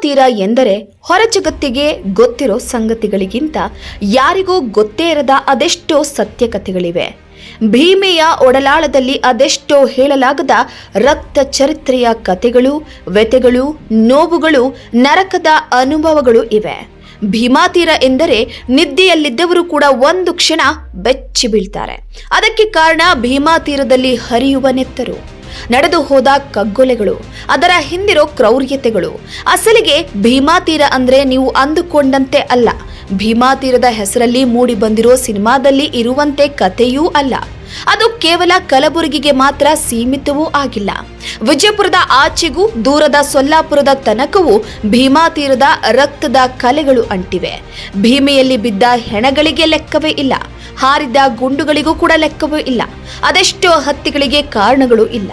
ತೀರ ಎಂದರೆ ಹೊರ ಜಗತ್ತಿಗೆ ಗೊತ್ತಿರೋ ಸಂಗತಿಗಳಿಗಿಂತ ಯಾರಿಗೂ ಗೊತ್ತೇ ಇರದ ಅದೆಷ್ಟೋ ಸತ್ಯಕಥೆಗಳಿವೆ. ಭೀಮೆಯ ಒಡಲಾಳದಲ್ಲಿ ಅದೆಷ್ಟೋ ಹೇಳಲಾಗದ ರಕ್ತ ಚರಿತ್ರೆಯ ಕಥೆಗಳು ವ್ಯತೆಗಳು ನೋವುಗಳು, ನರಕದ ಅನುಭವಗಳು ಇವೆ. ಭೀಮಾತೀರ ಎಂದರೆ ನಿದ್ದೆಯಲ್ಲಿದ್ದವರು ಕೂಡ ಒಂದು ಕ್ಷಣ ಬೆಚ್ಚಿ ಬೀಳ್ತಾರೆ ಅದಕ್ಕೆ ಕಾರಣ ಭೀಮಾ ತೀರದಲ್ಲಿ ಹರಿಯುವ ನೆತ್ತರು. ನಡೆದು ಹೋದ ಕಗ್ಗೊಲೆಗಳು, ಅದರ ಹಿಂದಿರೋ ಕ್ರೌರ್ಯತೆಗಳು. ಅಸಲಿಗೆ ಭೀಮಾ ತೀರ ಅಂದ್ರೆ ನೀವು ಅಂದುಕೊಂಡಂತೆ ಅಲ್ಲ. ಭೀಮಾ ತೀರದ ಹೆಸರಲ್ಲಿ ಮೂಡಿ ಬಂದಿರೋ ಸಿನಿಮಾದಲ್ಲಿ ಇರುವಂತೆ ಕಥೆಯೂ ಅಲ್ಲ. ಅದು ಕೇವಲ ಕಲಬುರಗಿಗೆ ಮಾತ್ರ ಸೀಮಿತವೂ ಆಗಿಲ್ಲ. ವಿಜಯಪುರದ ಆಚೆಗೂ ದೂರದ ಸೊಲ್ಲಾಪುರದ ತನಕವೂ ಭೀಮಾ ತೀರದ ರಕ್ತದ ಕಲೆಗಳು ಅಂಟಿವೆ. ಭೀಮೆಯಲ್ಲಿ ಬಿದ್ದ ಹೆಣಗಳಿಗೆ ಲೆಕ್ಕವೇ ಇಲ್ಲ. ಹಾರಿದ ಗುಂಡುಗಳಿಗೂ ಕೂಡ ಲೆಕ್ಕವೂ ಇಲ್ಲ. ಅದೆಷ್ಟೋ ಹತ್ಯೆಗಳಿಗೆ ಕಾರಣಗಳು ಇಲ್ಲ.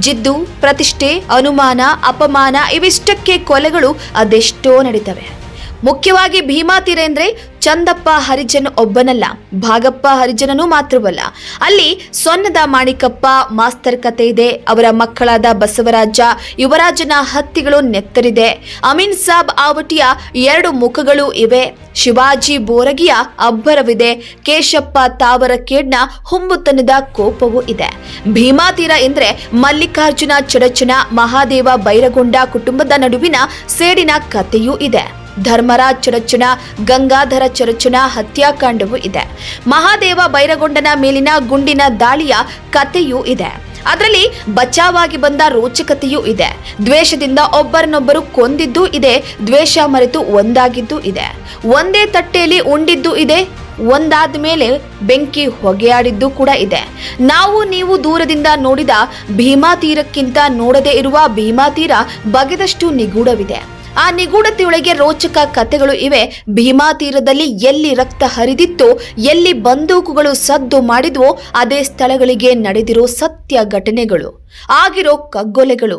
ಜಿದ್ದು, ಪ್ರತಿಷ್ಠೆ, ಅನುಮಾನ, ಅಪಮಾನ ಇವಿಷ್ಟಕ್ಕೆ ಕೊಲೆಗಳು ಅದೆಷ್ಟೋ ನಡೀತವೆ. ಮುಖ್ಯವಾಗಿ ಭೀಮಾ ತೀರೆ ಅಂದ್ರೆ ಚಂದಪ್ಪ ಹರಿಜನ್ ಒಬ್ಬನಲ್ಲ, ಭಾಗಪ್ಪ ಹರಿಜನನೂ ಮಾತ್ರವಲ್ಲ. ಅಲ್ಲಿ ಸೊನ್ನದ ಮಾಣಿಕಪ್ಪ, ಮಾಸ್ತರ್ ಕತೆ ಇದೆ, ಅವರ ಮಕ್ಕಳಾದ ಬಸವರಾಜ, ಯುವರಾಜನ ಹತ್ತಿಗಳು ನೆತ್ತರಿದೆ. ಅಮೀನ್ ಸಾಬ್ ಆವಟಿಯ ಎರಡು ಮುಖಗಳು ಇವೆ. ಶಿವಾಜಿ ಬೋರಗಿಯ ಅಬ್ಬರವಿದೆ, ಕೇಶಪ್ಪ ತಾವರಕೇಡ್ನ ಹುಂಬುತನದ ಕೋಪವೂ ಇದೆ. ಭೀಮಾತೀರ ಎಂದ್ರೆ ಮಲ್ಲಿಕಾರ್ಜುನ ಚಡಚನ, ಮಹಾದೇವ ಬೈರಗೊಂಡ ಕುಟುಂಬದ ನಡುವಿನ ಸೇಡಿನ ಕಥೆಯೂ ಇದೆ. ಧರ್ಮರಾಜ್ ಚರಚನ ಗಂಗಾಧರ ಚರಚನ ಹತ್ಯಾಕಾಂಡವೂ ಇದೆ. ಮಹಾದೇವ ಬೈರಗೊಂಡನ ಮೇಲಿನ ಗುಂಡಿನ ದಾಳಿಯ ಕಥೆಯೂ ಇದೆ. ಅದರಲ್ಲಿ ಬಚಾವಾಗಿ ಬಂದ ರೋಚಕತೆಯೂ ಇದೆ. ದ್ವೇಷದಿಂದ ಒಬ್ಬರನ್ನೊಬ್ಬರು ಕೊಂದಿದ್ದೂ ಇದೆ, ದ್ವೇಷ ಮರೆತು ಒಂದಾಗಿದ್ದೂ ಇದೆ. ಒಂದೇ ತಟ್ಟೆಯಲ್ಲಿ ಉಂಡಿದ್ದು ಇದೆ, ಒಂದಾದ ಮೇಲೆ ಬೆಂಕಿ ಹೊಗೆಯಾಡಿದ್ದು ಕೂಡ ಇದೆ. ನಾವು ನೀವು ದೂರದಿಂದ ನೋಡಿದ ಭೀಮಾ ತೀರಕ್ಕಿಂತ ನೋಡದೇ ಇರುವ ಭೀಮಾ ತೀರ ಬಗೆದಷ್ಟು ನಿಗೂಢವಿದೆ. ಆ ನಿಗೂಢತೆಯೊಳಗೆ ರೋಚಕ ಕಥೆಗಳು ಇವೆ. ಭೀಮಾ ತೀರದಲ್ಲಿ ಎಲ್ಲಿ ರಕ್ತ ಹರಿದಿತ್ತು, ಎಲ್ಲಿ ಬಂದೂಕುಗಳು ಸದ್ದು ಮಾಡಿದ್ವೋ, ಅದೇ ಸ್ಥಳಗಳಿಗೆ ನಡೆದಿರೋ ಸತ್ಯ ಘಟನೆಗಳು. ಆಗಿರೋ ಕಗ್ಗೊಲೆಗಳು.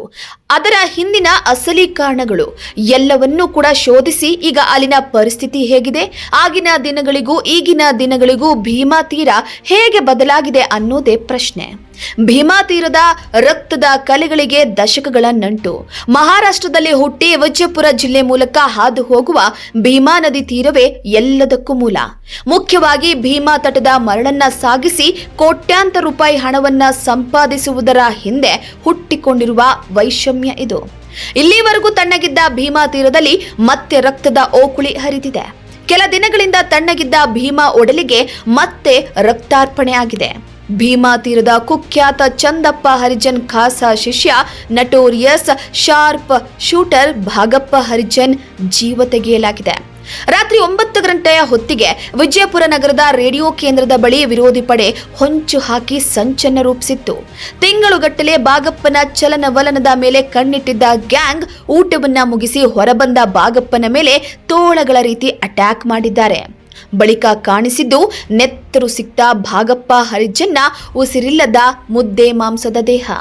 ಅದರ ಹಿಂದಿನ ಅಸಲಿ ಕಾರಣಗಳು. ಎಲ್ಲವನ್ನೂ ಕೂಡ ಶೋಧಿಸಿ ಈಗ ಅಲ್ಲಿನ ಪರಿಸ್ಥಿತಿ ಹೇಗಿದೆ. ಆಗಿನ ದಿನಗಳಿಗೂ ಈಗಿನ ದಿನಗಳಿಗೂ ಭೀಮಾ ತೀರ ಹೇಗೆ ಬದಲಾಗಿದೆ ಅನ್ನೋದೇ ಪ್ರಶ್ನೆ. ಭೀಮಾ ತೀರದ ರಕ್ತದ ಕಲೆಗಳಿಗೆ ದಶಕಗಳ ನಂಟು. ಮಹಾರಾಷ್ಟ್ರದಲ್ಲಿ ಹುಟ್ಟಿ ವಿಜಯಪುರ ಜಿಲ್ಲೆ ಮೂಲಕ ಹಾದು ಹೋಗುವ ಭೀಮಾ ನದಿ ತೀರವೇ ಎಲ್ಲದಕ್ಕೂ ಮೂಲ. ಮುಖ್ಯವಾಗಿ ಭೀಮಾ ತಟದ ಮರಳನ್ನ ಸಾಗಿಸಿ ಕೋಟ್ಯಾಂತರ ರೂಪಾಯಿ ಹಣವನ್ನ ಸಂಪಾದಿಸುವುದರ ಹಿಂದೆ ಹುಟ್ಟಿಕೊಂಡಿರುವ ವೈಷಮ್ಯ ಇದು. ಇಲ್ಲಿವರೆಗೂ ತಣ್ಣಗಿದ್ದ ಭೀಮಾ ತೀರದಲ್ಲಿ ಮತ್ತೆ ರಕ್ತದ ಓಕುಳಿ ಹರಿದಿದೆ. ಕೆಲ ದಿನಗಳಿಂದ ತಣ್ಣಗಿದ್ದ ಭೀಮಾ ಒಡಲಿಗೆ ಮತ್ತೆ ರಕ್ತಾರ್ಪಣೆ ಆಗಿದೆ ಭೀಮಾ ತೀರದ ಕುಖ್ಯಾತ ಚಂದಪ್ಪ ಹರಿಜನ್ ಖಾಸ ಶಿಷ್ಯ, notorious sharp shooter Bhagappa Harijan ಜೀವ ತೆಗೆಯಲಾಗಿದೆ. ರಾತ್ರಿ ಒಂಬತ್ತು ಗಂಟೆಯ ಹೊತ್ತಿಗೆ ವಿಜಯಪುರ ನಗರದ ರೇಡಿಯೋ ಕೇಂದ್ರದ ಬಳಿ ವಿರೋಧಿ ಪಡೆ ಹೊಂಚು ಹಾಕಿ ಸಂಚನ್ನ ರೂಪಿಸಿತ್ತು. ತಿಂಗಳುಗಟ್ಟಲೆ ಬಾಗಪ್ಪನ ಚಲನವಲನದ ಮೇಲೆ ಕಣ್ಣಿಟ್ಟಿದ್ದ ಗ್ಯಾಂಗ್ ಊಟವನ್ನ ಮುಗಿಸಿ ಹೊರಬಂದ ಬಾಗಪ್ಪನ ಮೇಲೆ ತೋಳಗಳ ರೀತಿ ಅಟ್ಯಾಕ್ ಮಾಡಿದ್ದಾರೆ. ಬಳಿಕ ಕಾಣಿಸಿದ್ದು ನೆತ್ತರು ಸಿಕ್ತ ಭಾಗಪ್ಪ ಹರಿಜನ್ನ ಉಸಿರಿಲ್ಲದ ಮುದ್ದೆ ಮಾಂಸದ ದೇಹ.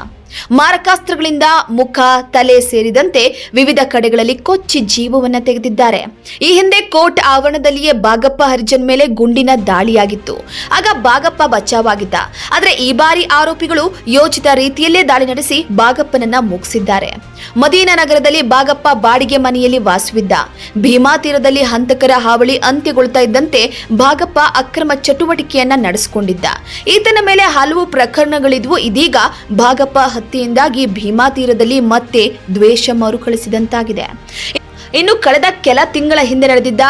ಮಾರಕಾಸ್ತ್ರಗಳಿಂದ ಮುಖ, ತಲೆ ಸೇರಿದಂತೆ ವಿವಿಧ ಕಡೆಗಳಲ್ಲಿ ಕೊಚ್ಚಿ ಜೀವವನ್ನ ತೆಗೆದಿದ್ದಾರೆ. ಈ ಹಿಂದೆ ಕೋರ್ಟ್ ಆವರಣದಲ್ಲಿಯೇ ಬಾಗಪ್ಪ ಹರಿಜನ್ ಮೇಲೆ ಗುಂಡಿನ ದಾಳಿಯಾಗಿತ್ತು. ಆಗ ಬಾಗಪ್ಪ ಬಚಾವಾಗಿದ್ದ. ಆದರೆ ಈ ಬಾರಿ ಆರೋಪಿಗಳು ಯೋಚಿತ ರೀತಿಯಲ್ಲೇ ದಾಳಿ ನಡೆಸಿ ಬಾಗಪ್ಪನನ್ನ ಮುಗಿಸಿದ್ದಾರೆ. ಮದೀನಾ ನಗರದಲ್ಲಿ ಬಾಗಪ್ಪ ಬಾಡಿಗೆ ಮನೆಯಲ್ಲಿ ವಾಸವಿದ್ದ. ಭೀಮಾ ತೀರದಲ್ಲಿ ಹಂತಕರ ಹಾವಳಿ ಅಂತ್ಯಗೊಳ್ತಾ ಇದ್ದಂತೆ ಬಾಗಪ್ಪ ಅಕ್ರಮ ಚಟುವಟಿಕೆಯನ್ನ ನಡೆಸಿಕೊಂಡಿದ್ದ. ಈತನ ಮೇಲೆ ಹಲವು ಪ್ರಕರಣಗಳಿದ್ವು. ಇದೀಗ ಬಾಗಪ್ಪ ಹತ್ಯೆಯಿಂದಾಗಿ ಭೀಮಾ ತೀರದಲ್ಲಿ ಮತ್ತೆ ದ್ವೇಷ ಮರುಕಳಿಸಿದಂತಾಗಿದೆ. ಇನ್ನು ಕಳೆದ ಕೆಲ ತಿಂಗಳ ಹಿಂದೆ ನಡೆದಿದ್ದ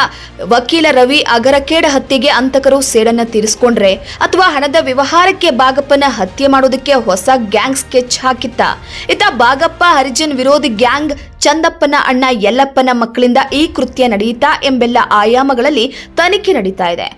ವಕೀಲ ರವಿ ಅಗರಕೇಡ ಹತ್ಯೆಗೆ ಅಂತಕರು ಸೇಡನ್ನ ತೀರಿಸಿಕೊಂಡ್ರೆ ಅಥವಾ ಹಣದ ವ್ಯವಹಾರಕ್ಕೆ ಬಾಗಪ್ಪನ ಹತ್ಯೆ ಮಾಡೋದಕ್ಕೆ ಹೊಸ ಗ್ಯಾಂಗ್ ಸ್ಕೆಚ್ ಹಾಕಿತ್ತ. ಇತ್ತ ಬಾಗಪ್ಪ, ಹರಿಜನ್ ವಿರೋಧಿ ಗ್ಯಾಂಗ್, ಚಂದಪ್ಪನ ಅಣ್ಣ ಯಲ್ಲಪ್ಪನ ಮಕ್ಕಳಿಂದ ಈ ಕೃತ್ಯ ನಡೆಯಿತಾ ಎಂಬೆಲ್ಲ ಆಯಾಮಗಳಲ್ಲಿ ತನಿಖೆ ನಡೀತಾ ಇದೆ.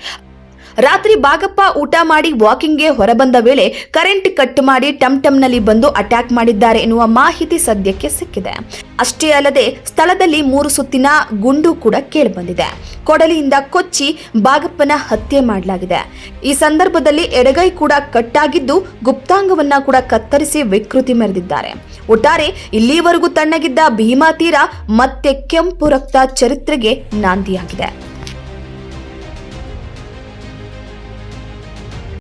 ರಾತ್ರಿ ಬಾಗಪ್ಪ ಊಟ ಮಾಡಿ ವಾಕಿಂಗ್ಗೆ ಹೊರಬಂದ ವೇಳೆ ಕರೆಂಟ್ ಕಟ್ ಮಾಡಿ ಟಮ್ ಟಮ್ನಲ್ಲಿ ಬಂದು ಅಟ್ಯಾಕ್ ಮಾಡಿದ್ದಾರೆ ಎನ್ನುವ ಮಾಹಿತಿ ಸದ್ಯಕ್ಕೆ ಸಿಕ್ಕಿದೆ. ಅಷ್ಟೇ ಅಲ್ಲದೆ ಸ್ಥಳದಲ್ಲಿ ಮೂರು ಸುತ್ತಿನ ಗುಂಡು ಕೂಡ ಕೇಳಿಬಂದಿದೆ. ಕೊಡಲಿಯಿಂದ ಕೊಚ್ಚಿ ಬಾಗಪ್ಪನ ಹತ್ಯೆ ಮಾಡಲಾಗಿದೆ. ಈ ಸಂದರ್ಭದಲ್ಲಿ ಎಡಗೈ ಕೂಡ ಕಟ್ಟಾಗಿದ್ದು ಗುಪ್ತಾಂಗವನ್ನ ಕೂಡ ಕತ್ತರಿಸಿ ವಿಕೃತಿ ಮೆರೆದಿದ್ದಾರೆ. ಒಟ್ಟಾರೆ ಇಲ್ಲಿವರೆಗೂ ತಣ್ಣಗಿದ್ದ ಭೀಮಾ ತೀರ ಮತ್ತೆ ಕೆಂಪು ರಕ್ತ ಚರಿತ್ರೆಗೆ ನಾಂದಿಯಾಗಿದೆ.